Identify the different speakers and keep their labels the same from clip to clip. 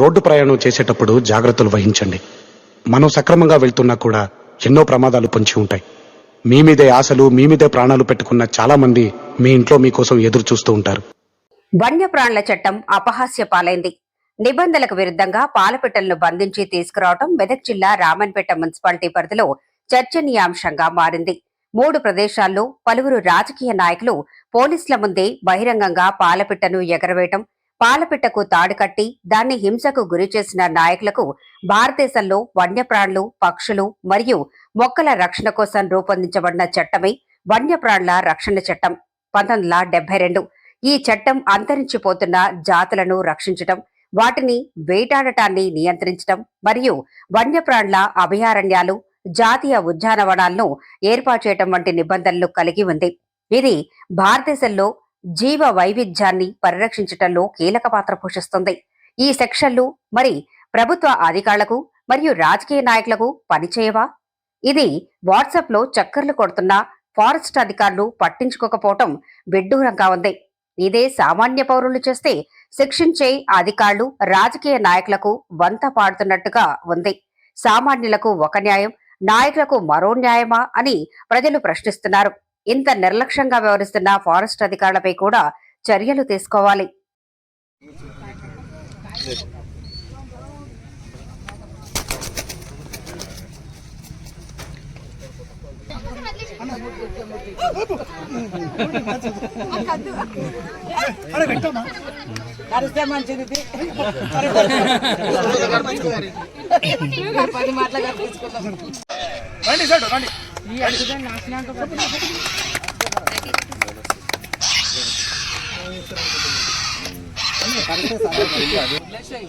Speaker 1: Road ప్రయాణం చేసేటప్పుడు జాగ్రత్తలు వహించండి. మనం సక్రమంగా వెళ్తున్నా కూడా ఎన్నో ప్రమాదాలు పొంచి ఉంటాయి. మీ మీదే ఆశలు మీ మీదే ప్రాణాలు పెట్టుకున్న చాలా మంది మీ ఇంట్లో మీకోసం ఎదురు చూస్తూ ఉంటారు.
Speaker 2: వన్యప్రాణుల చట్టం అపహాస్య పాలైంది. నిబంధనలకు విరుద్ధంగా పాలపిట్టలను బంధించి తీసుకురావడం మెదక్ జిల్లా రామన్పేట మున్సిపాలిటీ పరిధిలో చర్చనీయాంశంగా మారింది. మూడు ప్రదేశాల్లో పలువురు రాజకీయ నాయకులు పోలీసుల ముందే బహిరంగంగా పాలపిట్టను ఎగరవేయటం పాలపిట్టకు తాడు కట్టి దాన్ని హింసకు గురి చేసిన నాయకులకు భారతదేశంలో వన్యప్రాణులు పక్షులు మరియు మొక్కల రక్షణ కోసం రూపొందించబడిన చట్టమే వన్యప్రాణుల రక్షణ చట్టం. పంతొమ్మిది వందల డెబ్బై రెండు ఈ చట్టం అంతరించిపోతున్న జాతులను రక్షించటం వాటిని వేటాడటాన్ని నియంత్రించటం మరియు వన్యప్రాణుల అభయారణ్యాలు జాతీయ ఉద్యానవనాలను ఏర్పాటు చేయటం వంటి నిబంధనలు కలిగి ఉంది. ఇది భారతదేశంలో జీవ వైవిధ్యాన్ని పరిరక్షించటంలో కీలక పాత్ర పోషిస్తుంది. ఈ సెక్షన్లు మరి ప్రభుత్వ అధికారులకు మరియు రాజకీయ నాయకులకు పనిచేయవా? ఇది వాట్సాప్లో చక్కర్లు కొడుతున్న ఫారెస్ట్ అధికారులు పట్టించుకోకపోవటం విడ్డూరంగా ఉంది. ఇదే సామాన్య పౌరులు చేస్తే శిక్షించే అధికారులు రాజకీయ నాయకులకు వంత పాడుతున్నట్టుగా ఉంది. సామాన్యులకు ఒక న్యాయం నాయకులకు మరో న్యాయమా అని ప్రజలు ప్రశ్నిస్తున్నారు. ఇంత నిర్లక్ష్యంగా వ్యవహరిస్తున్న ఫారెస్ట్ అధికారులపై కూడా చర్యలు తీసుకోవాలి.
Speaker 3: కరిస్తే మంచిది పది మాటలు కప్పించుకుందాం ఈ అడుగుదా నాశనానికి పోతుంది. వదిలేసేయ్.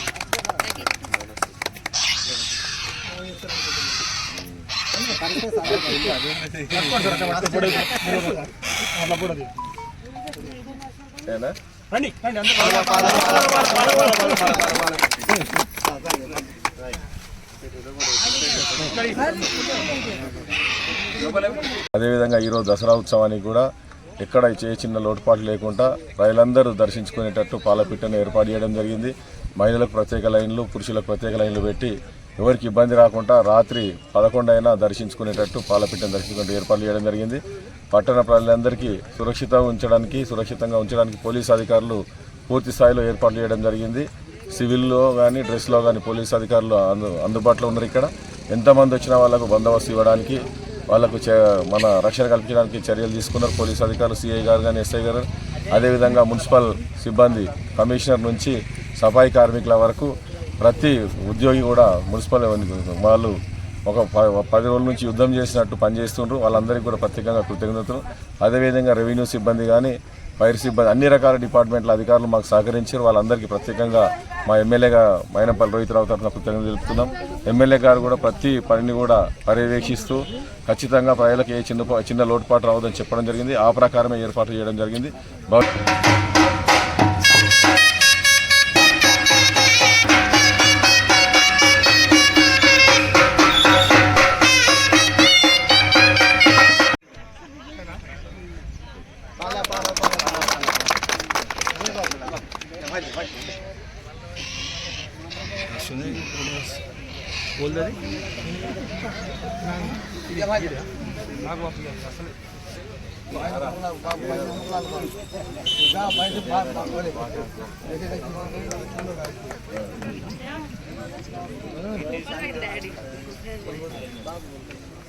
Speaker 4: అదేవిధంగా ఈరోజు దసరా ఉత్సవానికి కూడా ఎక్కడ ఏ చిన్న లోటుపాటు లేకుండా ప్రజలందరూ దర్శించుకునేటట్టు పాలపిట్టను ఏర్పాటు చేయడం జరిగింది. మహిళలకు ప్రత్యేక లైన్లు పురుషులకు ప్రత్యేక లైన్లు పెట్టి ఎవరికి ఇబ్బంది రాకుండా రాత్రి పదకొండు అయినా దర్శించుకునేటట్టు పాలపిట్టను దర్శించుకుంటూ ఏర్పాట్లు చేయడం జరిగింది. పట్టణ ప్రజలందరికీ సురక్షితంగా ఉంచడానికి సురక్షితంగా ఉంచడానికి పోలీసు అధికారులు పూర్తి స్థాయిలో ఏర్పాట్లు చేయడం జరిగింది. సివిల్లో కానీ డ్రెస్లో కానీ పోలీసు అధికారులు అందు అందుబాటులో ఉన్నారు ఇక్కడ. ఎంతమంది వచ్చినా వాళ్ళకు బందోబస్తు ఇవ్వడానికి వాళ్ళకు చే- మన రక్షణ కల్పించడానికి చర్యలు తీసుకున్నారు పోలీసు అధికారులు సిఐ గారు కానీ ఎస్ఐ గారు. అదేవిధంగా మున్సిపల్ సిబ్బంది కమిషనర్ నుంచి సఫాయి కార్మికుల వరకు ప్రతి ఉద్యోగి కూడా మున్సిపల్ వాళ్ళు ఒక పది రోజుల నుంచి యుద్ధం చేసినట్టు పనిచేస్తుండ్రు. వాళ్ళందరికీ కూడా ప్రత్యేకంగా కృతజ్ఞతలు. అదేవిధంగా రెవెన్యూ సిబ్బంది కానీ ఫైర్ సిబ్బంది అన్ని రకాల డిపార్ట్మెంట్ల అధికారులు మాకు సహకరించారు. వాళ్ళందరికీ ప్రత్యేకంగా మా ఎమ్మెల్యేగా మైనపల్లి రోహిత్ రావు తరఫున కృతజ్ఞతలు తెలుపుతున్నాం. ఎమ్మెల్యే గారు కూడా ప్రతి పనిని కూడా పర్యవేక్షిస్తూ ఖచ్చితంగా ప్రజలకు ఏ చిన్న చిన్న లోటుపాటు రావద్దని చెప్పడం జరిగింది. ఆ ప్రకారమే ఏర్పాటు చేయడం జరిగింది. 빨라 빨라 빨라 빨라 빨라 빨리 빨리 सुने
Speaker 3: बोल दे Thank you.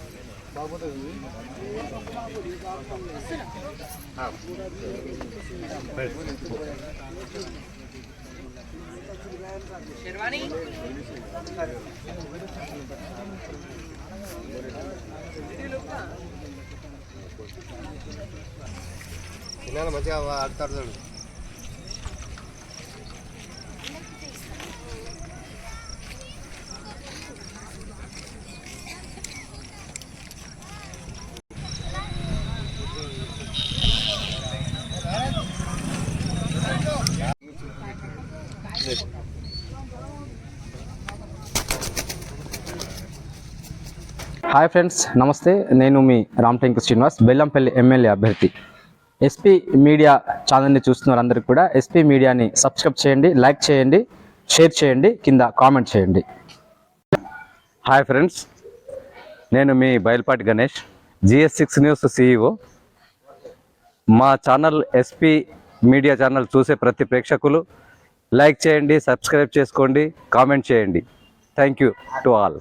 Speaker 3: शेरवानी పిల్లలు
Speaker 5: మంచిగా ఆడుతాడు
Speaker 6: హాయ్ ఫ్రెండ్స్ నమస్తే. నేను మీ రామటెంకు శ్రీనివాస్ బెల్లంపల్లి ఎమ్మెల్యే అభ్యర్థి. ఎస్పీ మీడియా ఛానల్ని చూస్తున్న వారందరికీ కూడా ఎస్పీ మీడియాని సబ్స్క్రైబ్ చేయండి లైక్ చేయండి షేర్ చేయండి కింద కామెంట్ చేయండి.
Speaker 7: హాయ్ ఫ్రెండ్స్ నేను మీ Bayalpati Ganesh GS six news CEO మా ఛానల్ ఎస్పీ మీడియా ఛానల్ చూసే ప్రతి ప్రేక్షకులు లైక్ చేయండి సబ్స్క్రైబ్ చేసుకోండి కామెంట్ చేయండి. Thank you to all